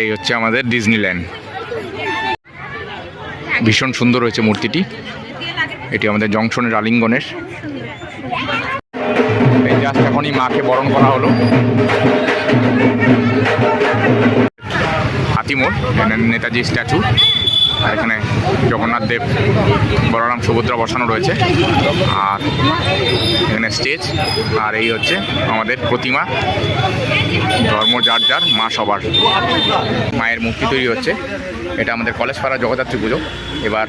এই হচ্ছে আমাদের ডিজনিল্যান্ড ভীষণ সুন্দর হয়েছে মূর্তিটি। এটি আমাদের জংশনের আলিঙ্গনের। এখনই মাকে বরণ করা হলো। হাতিমোড় নেতাজি স্ট্যাচু। আর এখানে জগন্নাথ দেব, বলরাম, সুভদ্রা বসানো রয়েছে। আর এখানে স্টেজ আর এই হচ্ছে আমাদের প্রতিমা। ধর্ম যার যার, মা সবার। মায়ের মূর্তি তৈরি হচ্ছে। এটা আমাদের কলেজ পাড়া জগদ্ধাত্রী পুজো। এবার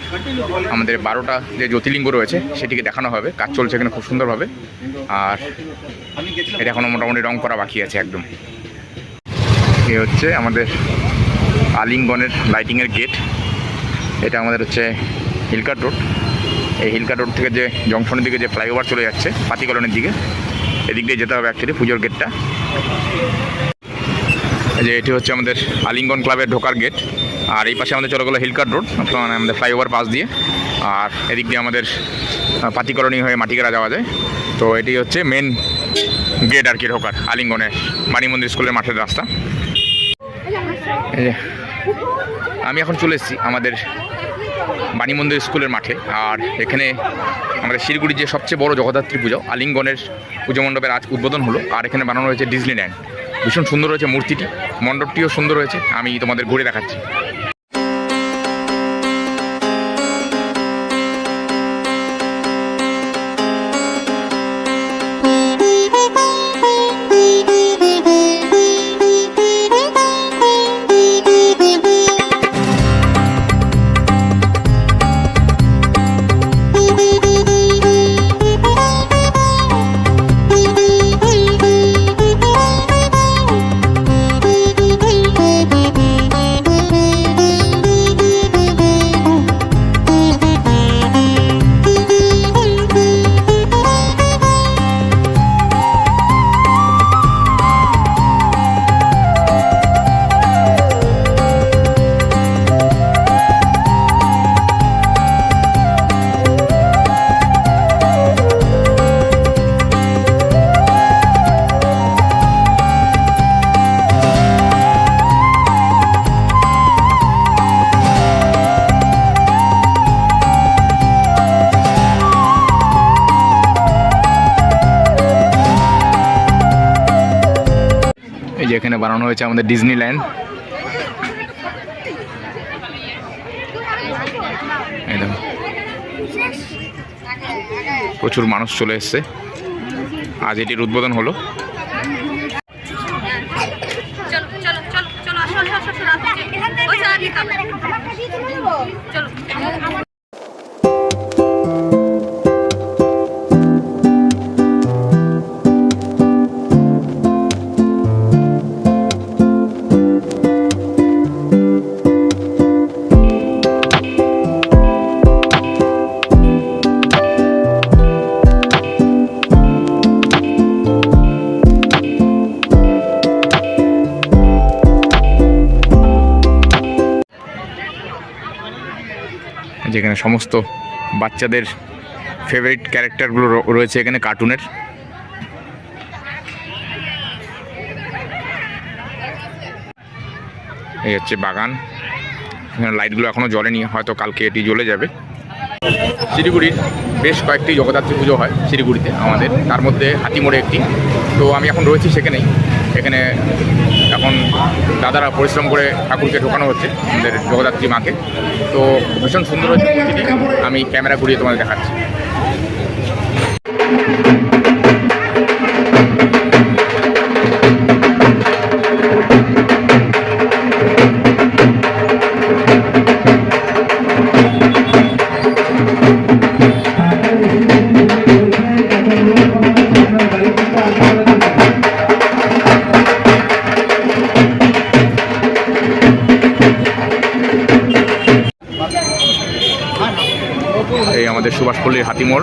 আমাদের বারোটা যে জ্যোতির্লিঙ্গ রয়েছে, সেটিকে দেখানো হবে। কাজ চলছে এখানে খুব সুন্দরভাবে। আর এটা এখনও মোটামুটি রং করা বাকি আছে একদম। এ হচ্ছে আমাদের আলিঙ্গনের লাইটিংয়ের গেট এটা আমাদের হচ্ছে হিলকাট রোড। এই হিলকাট রোড থেকে যে জংশনের দিকে যে ফ্লাইওভার চলে যাচ্ছে পাতিকলনের দিকে, এদিক দিয়ে যেতে হবে অ্যাকচুয়ালি পুজোর গেটটা যে এটি হচ্ছে আমাদের আলিঙ্গন ক্লাবের ঢোকার গেট আর এই পাশে আমাদের চলে গেলো হিলকাট রোড মানে আমাদের ফ্লাইওভার পাশ দিয়ে। আর এদিক দিয়ে আমাদের পাতিকলনি হয়ে মাটিকেরা যাওয়া যায়। তো এটি হচ্ছে মেন গেট আর কি ঢোকার আলিঙ্গনে মানি মন্দির স্কুলের মাঠের রাস্তা। আমি এখন চলে এসেছি আমাদের বাণীমন্দির স্কুলের মাঠে। আর এখানে আমাদের শিলিগুড়ির যে সবচেয়ে বড় জগদ্ধাত্রী পুজো, আলিঙ্গনের পুজো মণ্ডপের আজ উদ্বোধন হলো। আর এখানে বানানো হয়েছে ডিজনিল্যান্ড। ভীষণ সুন্দর হয়েছে মূর্তিটি। মণ্ডপটিও সুন্দর হয়েছে। আমি তোমাদের ঘুরে দেখাচ্ছি। এই যে এখানে বানানো হয়েছে আমাদের ডিজনিল্যান্ড দেখো প্রচুর মানুষ চলে এসছে আজ এটির উদ্বোধন হলো চলো যেখানে সমস্ত বাচ্চাদের ফেভারিট ক্যারেক্টারগুলো রয়েছে এখানে কার্টুনের এই হচ্ছে বাগান। এখানে লাইটগুলো এখনও জ্বলেনি, হয়তো কালকে এটি জ্বলে যাবে। শিলিগুড়ির বেশ কয়েকটি জগদ্ধাত্রী পুজো হয় শিলিগুড়িতে আমাদের, তার মধ্যে হাতিমোড়ে একটি। তো আমি এখন রয়েছি সেখানেই। এখানে এখন দাদারা পরিশ্রম করে ঠাকুরকে ঢোকানো হচ্ছে, আমাদের জগদ্ধাত্রী মাকে। তো ভীষণ সুন্দর হচ্ছে আমি ক্যামেরা ঘুরিয়ে তোমাদের দেখাচ্ছি। আমাদের সুভাষপল্লীর মাকে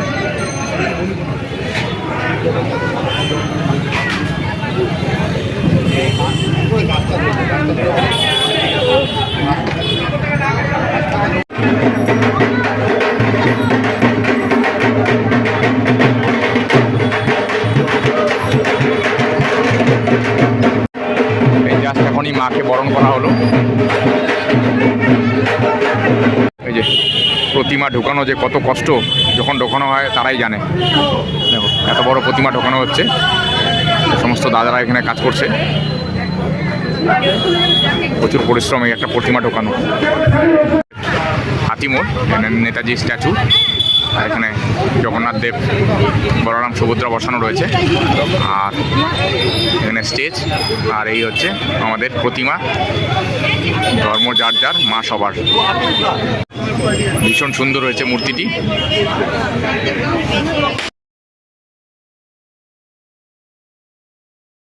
মাকে বরণ করা হলো। এই যে প্রতিমা ঢোকানো যে কত কষ্ট যখন ঢোকানো হয় তারাই জানে। দেখো, এত বড় প্রতিমা ঢোকানো হচ্ছে। সমস্ত দাদারা এখানে কাজ করছে। প্রচুর পরিশ্রম এই একটা প্রতিমা ঢোকানো। হাতিমোড়, নেতাজি স্ট্যাচু। আর এখানে জগন্নাথ দেব, বলরাম সুভদ্রা বসানো রয়েছে। আর এখানে স্টেজ আর এই হচ্ছে আমাদের প্রতিমা, ধর্ম যার যার, মা সবার। ভীষণ সুন্দর হয়েছে মূর্তিটি।